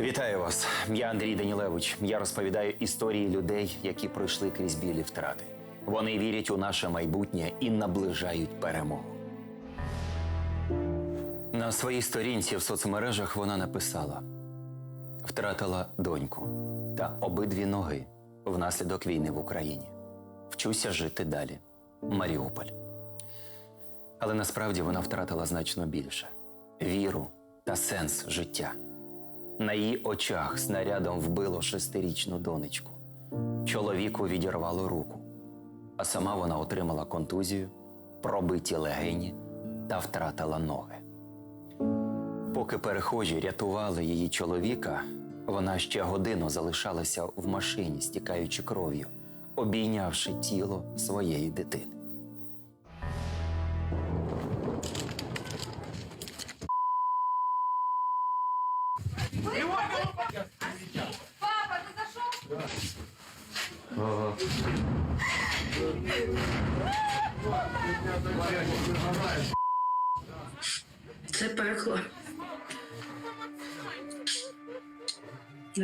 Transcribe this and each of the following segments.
Вітаю вас! Я Андрій Данілевич. Я розповідаю історії людей, які пройшли крізь білі втрати. Вони вірять у наше майбутнє і наближають перемогу. На своїй сторінці в соцмережах вона написала: втратила доньку та обидві ноги внаслідок війни в Україні. Вчуся жити далі. Маріуполь. Але насправді вона втратила значно більше віру та сенс життя. На її очах снарядом вбило шестирічну донечку. Чоловіку відірвало руку, а сама вона отримала контузію, пробиті легені та втратила ноги. Поки перехожі рятували її чоловіка, вона ще годину залишалася в машині, стікаючи кров'ю, обійнявши тіло своєї дитини.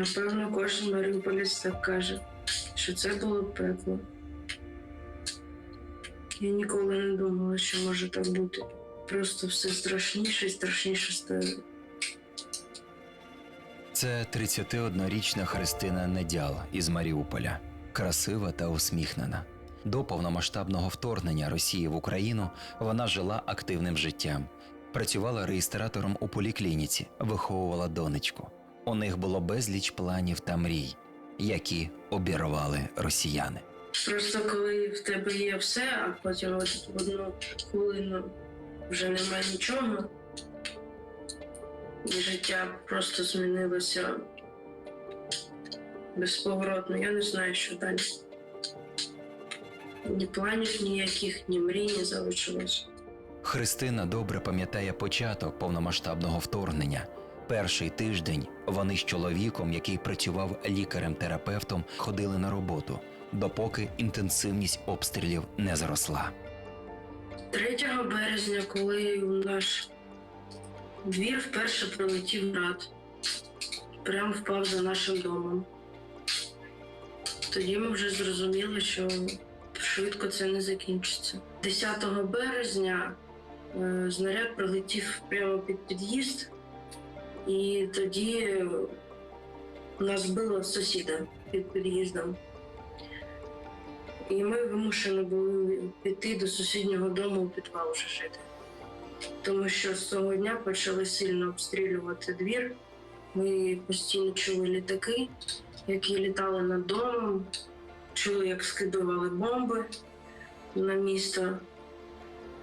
Напевно, кожен маріуполець так каже, що це було пекло. Я ніколи не думала, що може так бути. Просто все страшніше і страшніше стає. Це 31-річна Христина Недял із Маріуполя, красива та усміхнена. До повномасштабного вторгнення Росії в Україну вона жила активним життям, працювала реєстратором у поліклініці, виховувала донечку. У них було безліч планів та мрій, які обірвали росіяни. Просто коли в тебе є все, а потім от в одну хвилину вже немає нічого, і життя просто змінилося безповоротно. Я не знаю, що далі. Ні планів ніяких, ні мрій не залишилось. Христина добре пам'ятає початок повномасштабного вторгнення. Перший тиждень вони з чоловіком, який працював лікарем-терапевтом, ходили на роботу, допоки інтенсивність обстрілів не зросла. 3 березня, коли у наш двір вперше прилетів град, прямо впав за нашим домом. Тоді ми вже зрозуміли, що швидко це не закінчиться. 10 березня е, знаряд прилетів прямо під під'їзд, і тоді нас било сусіда під під'їздом. І ми вимушені були піти до сусіднього дому у підвал вже жити. Тому що з того дня почали сильно обстрілювати двір. Ми постійно чули літаки, які літали над домом, чули, як скидували бомби на місто.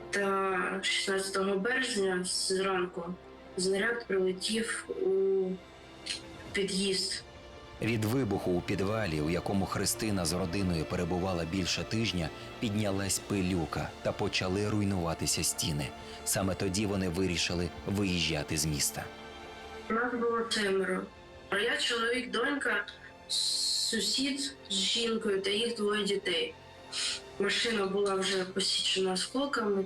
Та 16 березня зранку знаряд прилетів у під'їзд Від вибуху у підвалі, у якому Христина з родиною перебувала більше тижня, піднялась пилюка та почали руйнуватися стіни. Саме тоді вони вирішили виїжджати з міста. У нас було семеро. А я чоловік, донька, сусід з жінкою та їх двоє дітей. Машина була вже посічена осколками,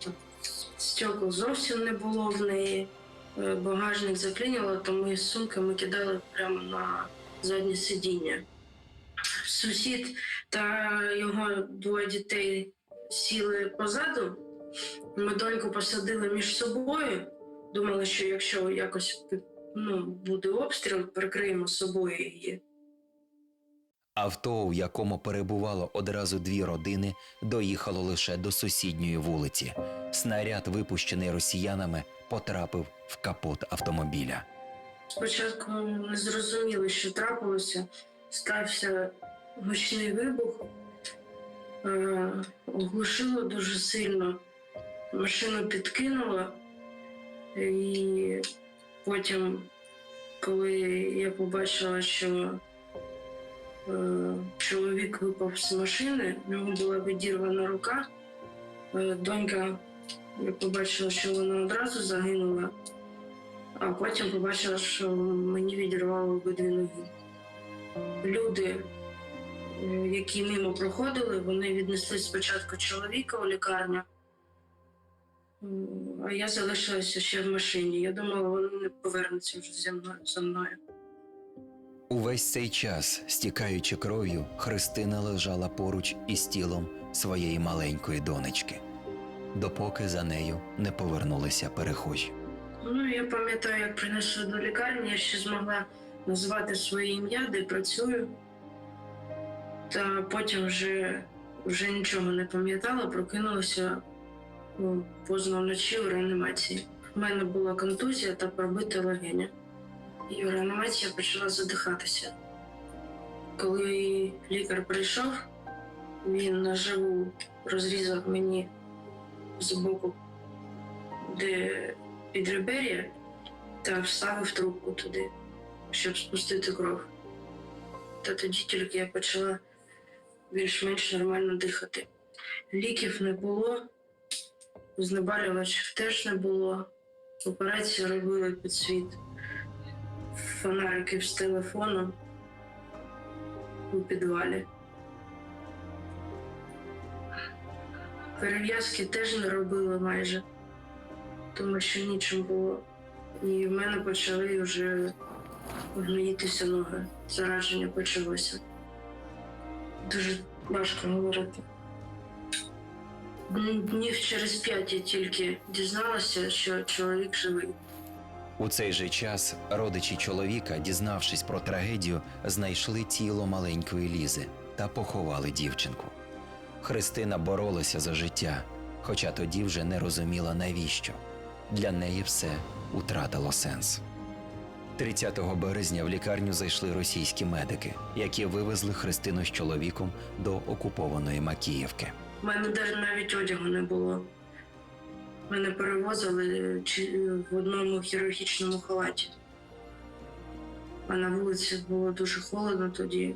стекол зовсім не було в неї. Е, Багажник заклинило, то ми сумки ми кидали прямо на заднє сидіння. Сусід та його двоє дітей сіли позаду. Ми доньку посадили між собою. Думали, що якщо якось ну, буде обстріл, прикриємо собою її. Авто, у якому перебувало одразу дві родини, доїхало лише до сусідньої вулиці. Снаряд, випущений росіянами, потрапив в капот автомобіля. Спочатку не зрозуміли, що трапилося. Стався гучний вибух, е, оглушило дуже сильно, машину підкинуло, і потім, коли я побачила, що чоловік випав з машини, в нього була відірвана рука, е, донька, побачила, що вона одразу загинула. А потім побачила, що мені відірвало обидві ноги. Люди, е, які мимо проходили, вони віднесли спочатку чоловіка у лікарню, а я залишилася ще в машині. Я думала, вони не повернуться вже зі мною. Увесь цей час, стікаючи кров'ю, Христина лежала поруч із тілом своєї маленької донечки, допоки за нею не повернулися перехожі. Ну, я пам'ятаю, як принесли до лікарні, я ще змогла назвати своє ім'я, де працюю. Та потім вже, вже нічого не пам'ятала, прокинулася ну, поздно вночі в реанімації. У мене була контузія та пробита легеня. І в реанімації я почала задихатися. Коли лікар прийшов, він наживу розрізав мені з боку, де підребер'я та вставив трубку туди, щоб спустити кров. Та тоді тільки я почала більш-менш нормально дихати. Ліків не було, знеболювачів теж не було. Операцію робили під світ. Фонарики з телефоном у підвалі. Перев'язки теж не робили майже тому що нічим було. І в мене почали вже гноїтися ноги. Зараження почалося. Дуже важко говорити. Днів через п'ять я тільки дізналася, що чоловік живий. У цей же час родичі чоловіка, дізнавшись про трагедію, знайшли тіло маленької Лізи та поховали дівчинку. Христина боролася за життя, хоча тоді вже не розуміла навіщо. Для неї все утратило сенс. 30 березня в лікарню зайшли російські медики, які вивезли Христину з чоловіком до окупованої Макіївки. У мене навіть одягу не було. Мене перевозили в одному хірургічному халаті. А на вулиці було дуже холодно тоді.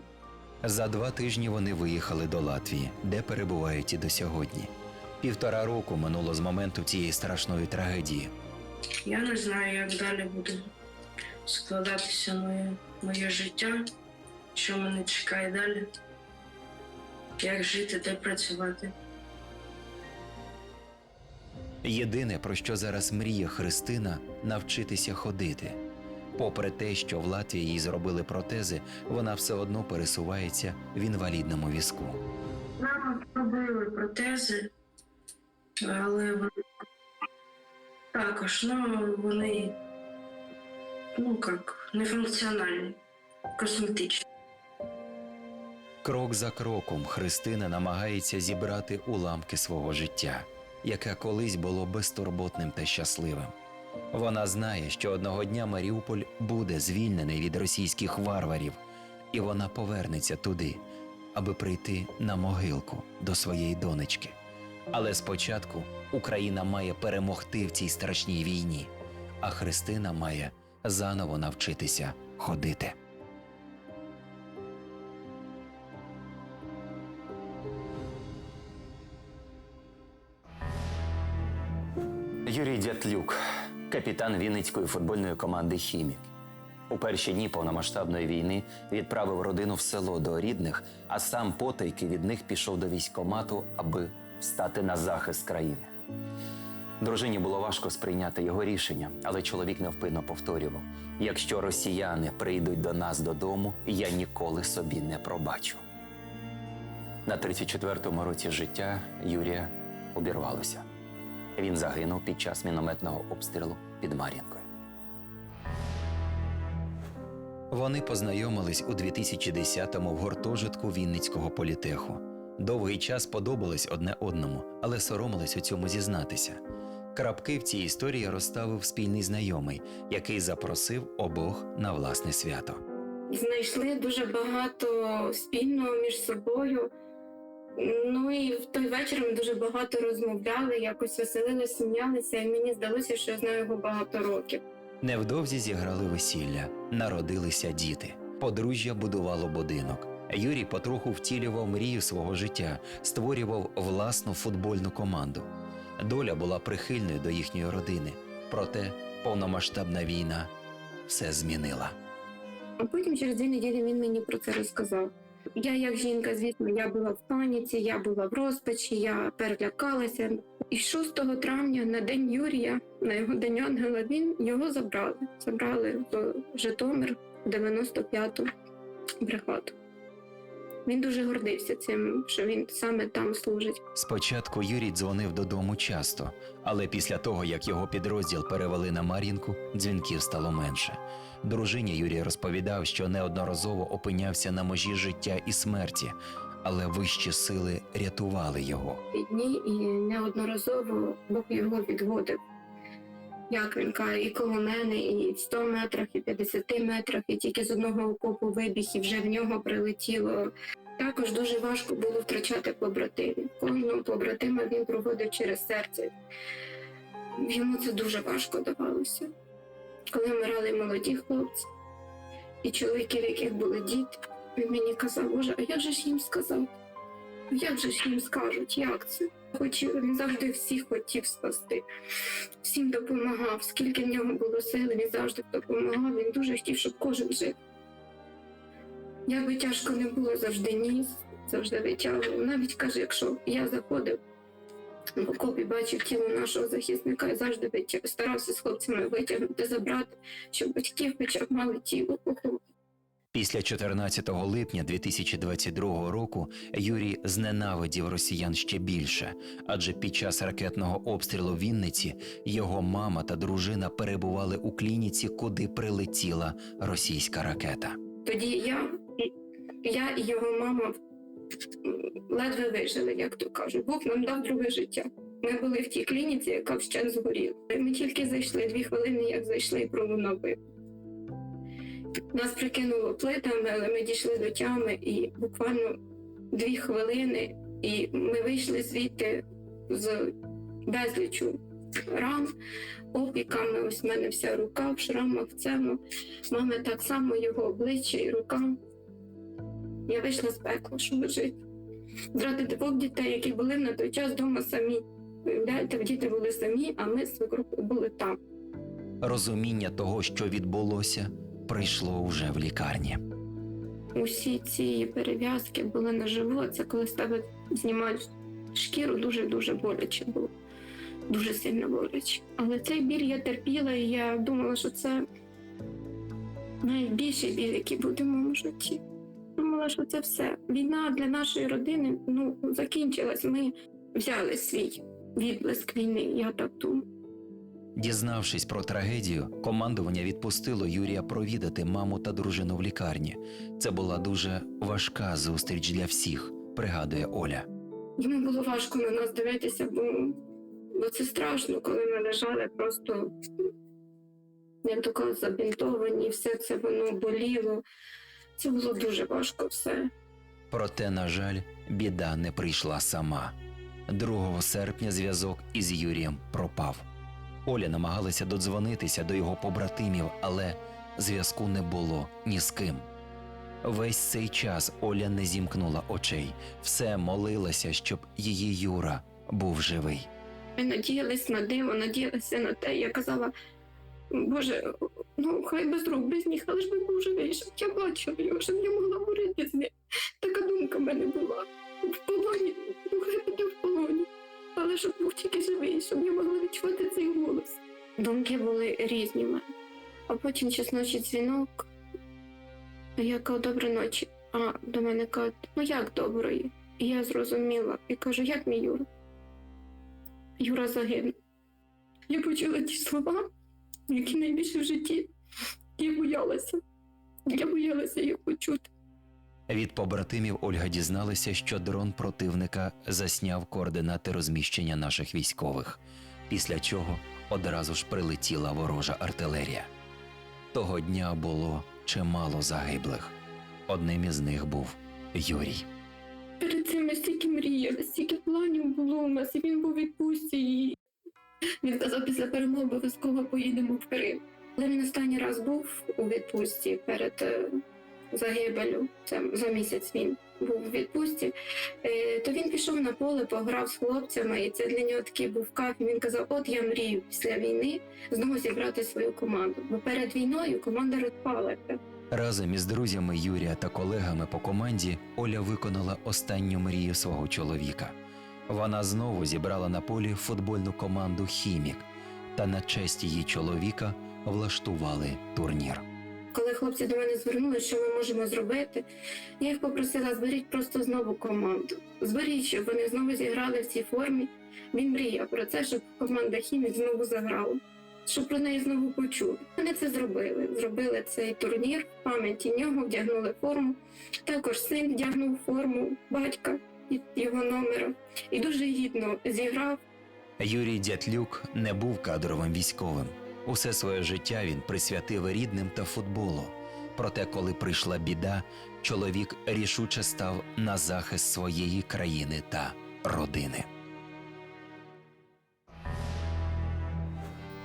За два тижні вони виїхали до Латвії, де перебувають і до сьогодні. Півтора року минуло з моменту цієї страшної трагедії. Я не знаю, як далі буде складатися моє, моє життя, що мене чекає далі, як жити, де працювати. Єдине, про що зараз мріє Христина, навчитися ходити. Попри те, що в Латвії їй зробили протези, вона все одно пересувається в інвалідному візку. Нам робили протези, але вони також, ну, вони ну як, нефункціональні, косметичні. Крок за кроком Христина намагається зібрати уламки свого життя, яке колись було безтурботним та щасливим. Вона знає, що одного дня Маріуполь буде звільнений від російських варварів, і вона повернеться туди, аби прийти на могилку до своєї донечки. Але спочатку Україна має перемогти в цій страшній війні, а Христина має заново навчитися ходити. Юрій Дятлюк, капітан Вінницької футбольної команди Хімік. У перші дні повномасштабної війни відправив родину в село до рідних, а сам потайки від них пішов до військкомату, аби встати на захист країни. Дружині було важко сприйняти його рішення, але чоловік невпинно повторював: якщо росіяни прийдуть до нас додому, я ніколи собі не пробачу. На 34-му році життя Юрія обірвалося. Він загинув під час мінометного обстрілу під Мар'їнкою. Вони познайомились у 2010-му в гуртожитку Вінницького політеху. Довгий час подобались одне одному, але соромились у цьому зізнатися. Крапки в цій історії розставив спільний знайомий, який запросив обох на власне свято. знайшли дуже багато спільного між собою. Ну і в той вечір ми дуже багато розмовляли, якось веселилися, сміялися, і мені здалося, що я знаю його багато років. Невдовзі зіграли весілля, народилися діти. Подружжя будувало будинок. Юрій потроху втілював мрію свого життя, створював власну футбольну команду. Доля була прихильною до їхньої родини, проте повномасштабна війна все змінила. А потім через дві неділі він мені про це розказав. Я, як жінка, звісно, я була в паніці, я була в розпачі, я перелякалася. І 6 травня на день Юрія, на його день ангела, він його забрали. Забрали в Житомир 95-ту бригаду. Він дуже гордився цим, що він саме там служить. Спочатку Юрій дзвонив додому часто, але після того, як його підрозділ перевели на Мар'їнку, дзвінків стало менше. Дружині Юрій розповідав, що неодноразово опинявся на межі життя і смерті, але вищі сили рятували його. дні і неодноразово Бог його відводив. Як він каже, і коло мене, і в 100 метрах, і 50 метрах, і тільки з одного окопу вибіг, і вже в нього прилетіло. Також дуже важко було втрачати побратимів. Кожного побратима він проводив через серце. Йому це дуже важко давалося. Коли вмирали молоді хлопці, і чоловіки, в яких були діти, він мені казав, Боже, а як же ж їм сказати? Ну, Як же ж їм скажуть, як це? Хотів, він завжди всіх хотів спасти, всім допомагав. Скільки в нього було сили, він завжди допомагав. Він дуже хотів, щоб кожен жив. Як би тяжко не було, завжди ніс, завжди витягував. Навіть каже, якщо я заходив в окоп і бачив тіло нашого захисника, я завжди витяг, старався з хлопцями витягнути, забрати, щоб батьки хоча б мали тіло поховати. Після 14 липня 2022 року Юрій зненавидів росіян ще більше, адже під час ракетного обстрілу Вінниці його мама та дружина перебували у клініці, куди прилетіла російська ракета. Тоді я, я і його мама ледве вижили, як то кажуть. Бог нам дав друге життя. Ми були в тій клініці, яка вщент згоріла. Ми тільки зайшли дві хвилини, як зайшли і пролунав вибух. Нас прикинуло плитами, але ми дійшли до тями і буквально дві хвилини, і ми вийшли звідти з безлічу ран, опіками. Ось в мене вся рука в шрамах, в цьому. Мами так само його обличчя і рука. Я вийшла з пекла, щоб жити. Зради двох дітей, які були на той час вдома самі. Уявляєте, діти були самі, а ми з були там. Розуміння того, що відбулося, прийшло уже в лікарні. Усі ці перев'язки були на живот. Це коли з тебе знімають шкіру, дуже-дуже боляче було. Дуже сильно боляче. Але цей біль я терпіла, і я думала, що це найбільший біль, який буде в моєму житті. Думала, що це все. Війна для нашої родини ну, закінчилась. Ми взяли свій відблиск війни, я так думаю. Дізнавшись про трагедію, командування відпустило Юрія провідати маму та дружину в лікарні. Це була дуже важка зустріч для всіх, пригадує Оля. Йому було важко на нас дивитися, бо, бо це страшно, коли ми лежали просто як то кажуть, забінтовані, все це воно боліло. Це було дуже важко все. Проте, на жаль, біда не прийшла сама. 2 серпня зв'язок із Юрієм пропав. Оля намагалася додзвонитися до його побратимів, але зв'язку не було ні з ким. Весь цей час Оля не зімкнула очей, все молилася, щоб її Юра був живий. Ми надіялись на диво, надіялися на те. Я казала, Боже, ну хай без рук, без ніг, але ж би був живий, щоб я бачила його, щоб я могла говорити з ним. Така думка в мене була. В полоні, ну хай буде в. Але щоб був тільки живий, щоб я могла відчувати цей голос. Думки були різні. А потім час ночі дзвінок. Я кажу, доброї ночі. А до мене кажуть, ну як доброї? І я зрозуміла і кажу, як мій Юра? Юра загинув. Я почула ті слова, які найбільше в житті. Я боялася. Я боялася їх почути. Від побратимів Ольга дізналася, що дрон противника засняв координати розміщення наших військових, після чого одразу ж прилетіла ворожа артилерія. Того дня було чимало загиблих. Одним із них був Юрій. Перед цим ми стільки мріяли, стільки планів було у нас, і він був відпустці. І... Він казав, після перемоги обов'язково поїдемо в Крим. Але він останній раз був у відпустці перед е, загибелю. Це за місяць він був у відпустці. Е, то він пішов на поле, пограв з хлопцями, і це для нього такий був кайф. Він казав: От я мрію після війни знову зібрати свою команду. Бо перед війною команда розпалася. Разом із друзями Юрія та колегами по команді Оля виконала останню мрію свого чоловіка. Вона знову зібрала на полі футбольну команду Хімік та на честь її чоловіка влаштували турнір. Коли хлопці до мене звернули, що ми можемо зробити, я їх попросила, зберіть просто знову команду. Зберіть, щоб вони знову зіграли в цій формі. Він мріяв про це, щоб команда Хімік знову заграла, щоб про неї знову почули. Вони це зробили. Зробили цей турнір в пам'яті нього, вдягнули форму. Також син вдягнув форму батька його номера і дуже гідно зіграв. Юрій Дятлюк не був кадровим військовим. Усе своє життя він присвятив рідним та футболу. Проте, коли прийшла біда, чоловік рішуче став на захист своєї країни та родини.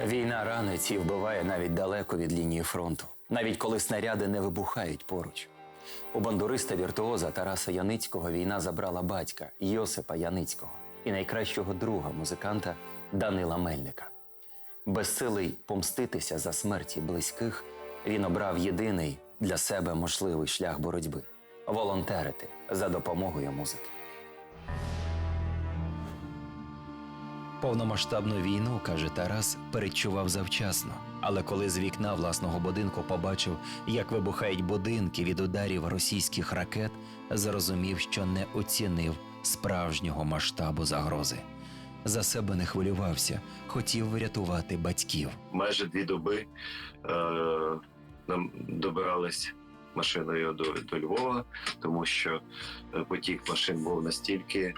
Війна ранить і вбиває навіть далеко від лінії фронту, навіть коли снаряди не вибухають поруч. У бандуриста віртуоза Тараса Яницького війна забрала батька Йосипа Яницького і найкращого друга музиканта Данила Мельника. Безсилий помститися за смерті близьких, він обрав єдиний для себе можливий шлях боротьби волонтерити за допомогою музики. Повномасштабну війну, каже Тарас, передчував завчасно. Але коли з вікна власного будинку побачив, як вибухають будинки від ударів російських ракет, зрозумів, що не оцінив справжнього масштабу загрози. За себе не хвилювався, хотів врятувати батьків. майже дві доби е, нам добирались машиною до, до Львова, тому що е, потік машин був настільки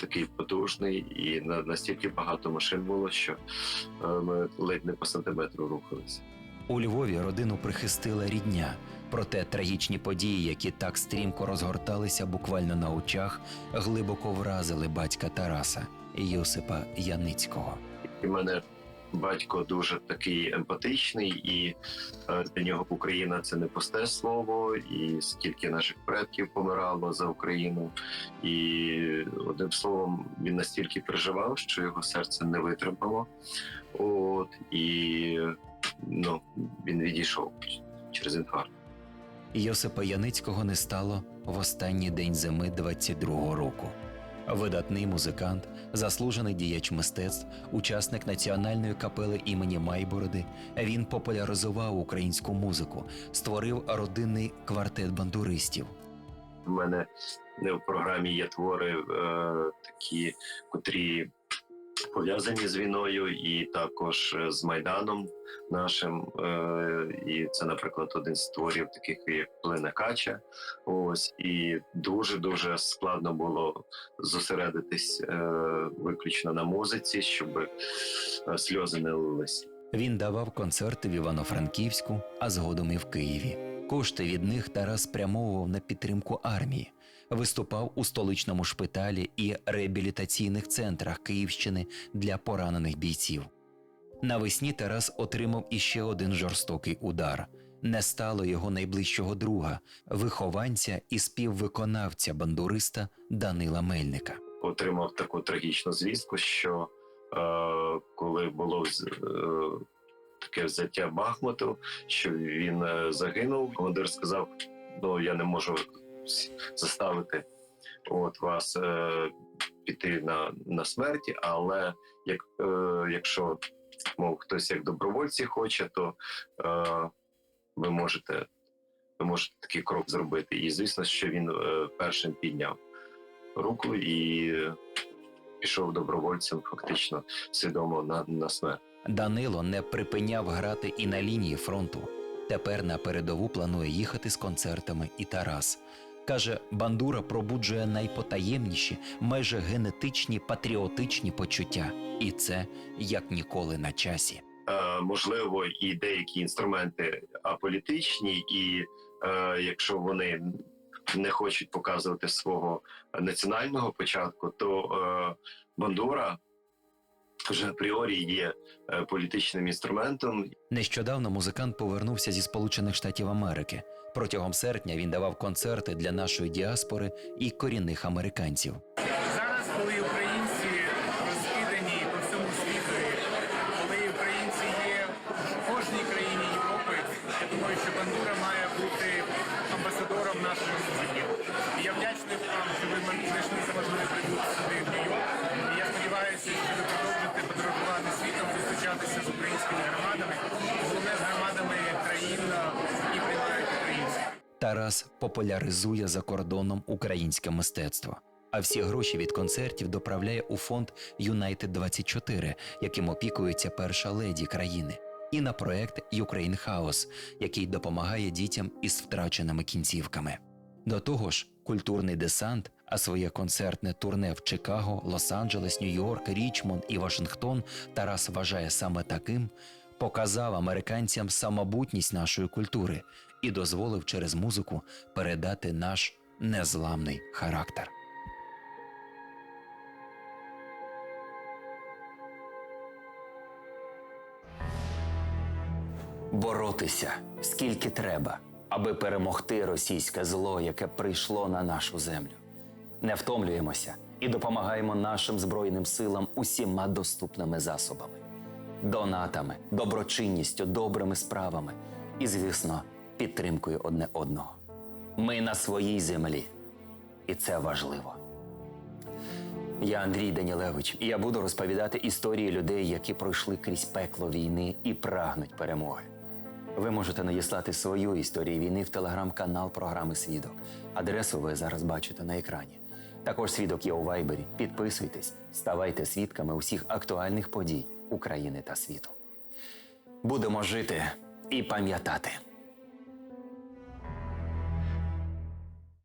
такий потужний, і на, настільки багато машин було, що е, ми ледь не по сантиметру рухалися. У Львові родину прихистила рідня. Проте трагічні події, які так стрімко розгорталися буквально на очах, глибоко вразили батька Тараса Йосипа Яницького. І мене батько дуже такий емпатичний, і е, для нього Україна це не пусте слово, і скільки наших предків помирало за Україну. І одним словом, він настільки переживав, що його серце не витримало. От і ну, він відійшов через інфаркт. Йосипа Яницького не стало в останній день зими 22-го року. Видатний музикант, заслужений діяч мистецтв, учасник національної капели імені Майбороди, він популяризував українську музику, створив родинний квартет бандуристів. У мене в програмі є твори е, такі, котрі пов'язані з війною, і також е, з Майданом нашим. Е, і це, наприклад, один з творів, таких як Плина Кача. Ось і дуже дуже складно було зосередитись е, виключно на музиці, щоб сльози не лились. Він давав концерти в Івано-Франківську, а згодом і в Києві. Кошти від них Тарас спрямовував на підтримку армії, виступав у столичному шпиталі і реабілітаційних центрах Київщини для поранених бійців. Навесні Тарас отримав іще один жорстокий удар. Не стало його найближчого друга, вихованця і співвиконавця бандуриста Данила Мельника. отримав таку трагічну звістку, що е, коли було е, таке взяття Бахмуту, що він е, загинув, командир сказав: ну я не можу заставити от вас е, піти на, на смерті, але як, е, якщо мов хтось як добровольці хоче, то е, ви можете. Ви можете такий крок зробити. І звісно, що він е, першим підняв руку і пішов добровольцем, фактично свідомо на, на смерть. Данило не припиняв грати і на лінії фронту. Тепер на передову планує їхати з концертами і Тарас. Каже, бандура пробуджує найпотаємніші, майже генетичні патріотичні почуття, і це як ніколи на часі. Е, можливо, і деякі інструменти аполітичні, і е, якщо вони не хочуть показувати свого національного початку, то е, бандура вже апріорі є е, політичним інструментом, Нещодавно музикант повернувся зі Сполучених Штатів Америки. Протягом серпня він давав концерти для нашої діаспори і корінних американців. Зараз, коли Тарас популяризує за кордоном українське мистецтво. А всі гроші від концертів доправляє у фонд Юнайтед 24 яким опікується перша леді країни, і на проект Ukraine House, який допомагає дітям із втраченими кінцівками. До того ж, культурний десант, а своє концертне турне в Чикаго, Лос-Анджелес, Нью-Йорк, Річмонд і Вашингтон Тарас вважає саме таким, показав американцям самобутність нашої культури і дозволив через музику передати наш незламний характер. Боротися скільки треба, аби перемогти російське зло, яке прийшло на нашу землю. Не втомлюємося і допомагаємо нашим збройним силам усіма доступними засобами, донатами, доброчинністю, добрими справами і, звісно, підтримкою одне одного. Ми на своїй землі, і це важливо. Я Андрій Данілевич, і я буду розповідати історії людей, які пройшли крізь пекло війни і прагнуть перемоги. Ви можете надіслати свою історію війни в телеграм-канал програми Свідок. Адресу ви зараз бачите на екрані. Також свідок є у Вайбері. Підписуйтесь, ставайте свідками усіх актуальних подій України та світу. Будемо жити і пам'ятати.